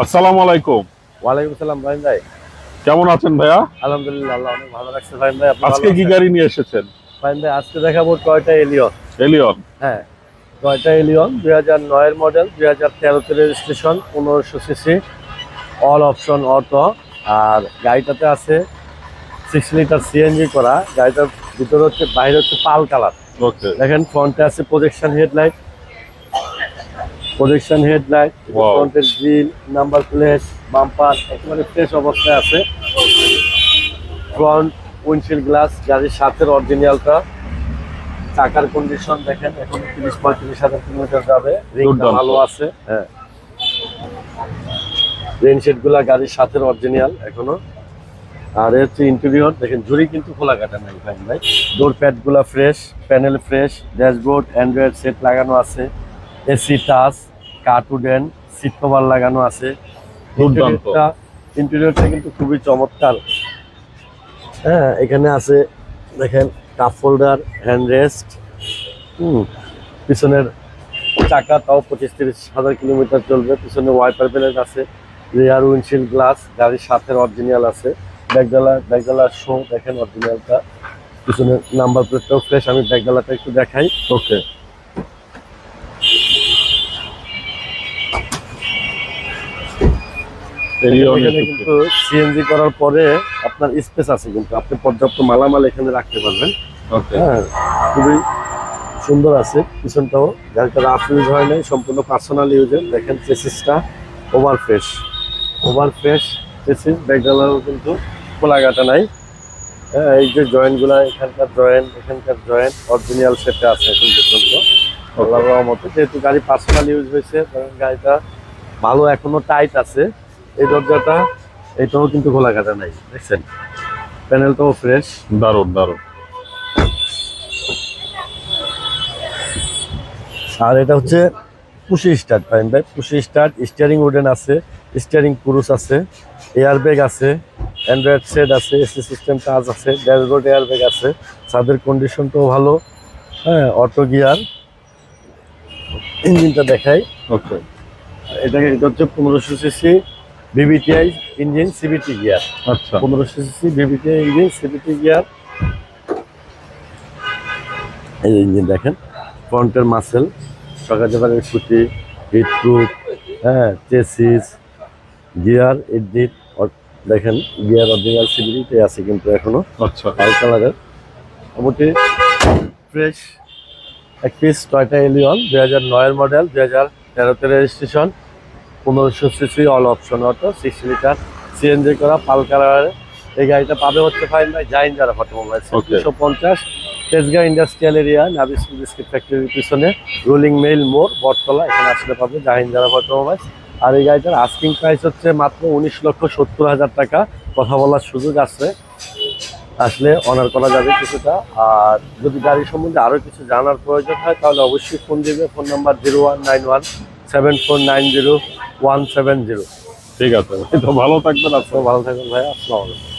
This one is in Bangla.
আসসালামু আলাইকুম। ওয়ালাইকুম সালাম ভাই ভাই। কেমন আছেন ভাইয়া? আলহামদুলিল্লাহ আল্লাহ অনেক ভালো রাখছে ভাই ভাই। আজকে কি গাড়ি নিয়ে এসেছেন? ভাই ভাই আজকে দেখাবো টয়টা এলিয়ন। এলিয়ন? হ্যাঁ টয়টা এলিয়ন দুই হাজার নয়ের মডেল দুই হাজার তেরোতে রেজিস্ট্রেশন পনেরোশো সিসি অল অপশন অটো আর গাড়িটাতে আছে সিক্স লিটার সিএনজি করা। গাড়িটার ভিতরে হচ্ছে বাইরে হচ্ছে পাল কালার। ওকে দেখেন ফ্রন্টে আছে প্রজেকশন হেডলাইট প্রজেকশন হেডলাইট ফ্রন্টের গ্রিল নাম্বার প্লেট বাম্পার একেবারে ফ্রেশ অবস্থায় আছে। ফ্রন্ট উইন্ডশিল্ড গ্লাস গাড়ির সাথের অরিজিনালটা চাকার কন্ডিশন দেখেন এখন তিরিশ পঁয়ত্রিশ হাজার কিলোমিটার যাবে। রিংটা ভালো আছে। হ্যাঁ। রেনশেডগুলা গাড়ির সাথের অরিজিনাল এখনও। আর হচ্ছে ইন্টেরিয়র দেখেন জুড়ি কিন্তু খোলা কাটা নাই ভাই ভাই। Door প্যাডগুলা fresh panel fresh dashboard android set লাগানো আছে। এসি টাচ কার্টুডেন সিট কভার লাগানো আছে। ইন্টেরিয়রটা ইন্টেরিয়রটা কিন্তু খুবই চমৎকার। হ্যাঁ এখানে আছে দেখেন কাপ হোল্ডার হ্যান্ড রেস্ট হুম পিছনের চাকা তাও পঁচিশ তিরিশ হাজার কিলোমিটার চলবে। পিছনে ওয়াইপার প্লেট আছে রিয়ার উইন্ডশিল্ড গ্লাস গাড়ির সাথে অরিজিনাল আছে। ব্যাগডালা ব্যাগডালা শো দেখেন অরিজিনালটা পিছনে নাম্বার প্লেটটাও ফ্রেশ আমি ব্যাগডালাটা একটু দেখাই। ওকে এলিয়ন এখানে কিন্তু সিএনজি করার পরে আপনার স্পেস আছে কিন্তু। আপনি পর্যাপ্ত মালামাল এখানে রাখতে পারবেন। হ্যাঁ খুবই সুন্দর আছে। পিছনটাও গাড়িটা রাফ ইউজ হয় নাই সম্পূর্ণ পার্সোনাল ইউজের দেখেন চেসিসটা over fresh over fresh chassis ব্যাকডালারও কিন্তু খোলাঘাটা নাই। হ্যাঁ এই যে জয়েন্টগুলো এখানকার জয়েন্ট এখানকার জয়েন্ট অরিজিনাল সেটে আছে এখন পর্যন্ত। রহমতে যেহেতু গাড়ি পার্সোনাল ইউজ হয়েছে কারণ গাড়িটা ভালো এখনও টাইট আছে। এই দরজাটা এটাও কিন্তু খোলাঘাটা নাই দেখছেন? প্যানেলটাও ফ্রেশ দারুণ দারুণ। আর এটা হচ্ছে পুশি স্টার্ট ফাইন ভাই। পুশি স্টার্ট স্টিয়ারিং উডেন আছে স্টিয়ারিং পুরুষ আছে এয়ার ব্যাগ আছে অ্যান্ড্রয়েড সেট আছে এসি সিস্টেম টাচ আছে ড্যাশবোর্ড এয়ার ব্যাগ আছে ছাদের কন্ডিশনটাও ভালো হ্যাঁ অটো গিয়ার ইঞ্জিনটা দেখাই। ওকে এটাকে এটা হচ্ছে পনেরোশো CC VVTI engine CVT gear আচ্ছা। পনেরোশো CC VVTI engine CVT gear এই ইঞ্জিন দেখেন ফ্রন্টের মাসেল সকাল জেবারের খুঁটি হিট হ্যাঁ চেসিস গিয়ার এডিট দেখেন গিয়ার অরিজিনাল সিবিলিটি আছে কিন্তু এখনও। আচ্ছা। লাল কালারের। মোটামুটি ফ্রেশ এক পিস টয়টা এলিয়ন দুই হাজার নয়ের মডেল দুই হাজার তেরোতে রেজিস্ট্রেশন। পনেরোশো CC all option auto six litre CNG করা পাল কালারের। এই গাড়িটা পাবে হচ্ছে ফাইন ভাই জাইন যারা অটোমোবাইল. দুশো পঞ্চাশ তেজগাঁ ইন্ডাস্ট্রিয়াল এরিয়া নাবিস বিস্কিট ফ্যাক্টরির পিছনে রোলিং মেইল মোড় বটতলা এখানে আসলে পাবে জাহিন যারা অটোমোবাইল আর এই গাড়িটার আস্কিং প্রাইস হচ্ছে মাত্র উনিশ লক্ষ সত্তর হাজার টাকা। কথা বলার সুযোগ আছে। আসলে অনার করা যাবে কিছুটা। আর যদি গাড়ি সম্বন্ধে আরও কিছু জানার প্রয়োজন হয় তাহলে অবশ্যই ফোন দেবে। Phone number zero one nine one seven four nine zero one seven zero. ঠিক আছে তো ভালো থাকবেন আপনার ভালো থাকবেন ভাই আসসালামু আলাইকুম।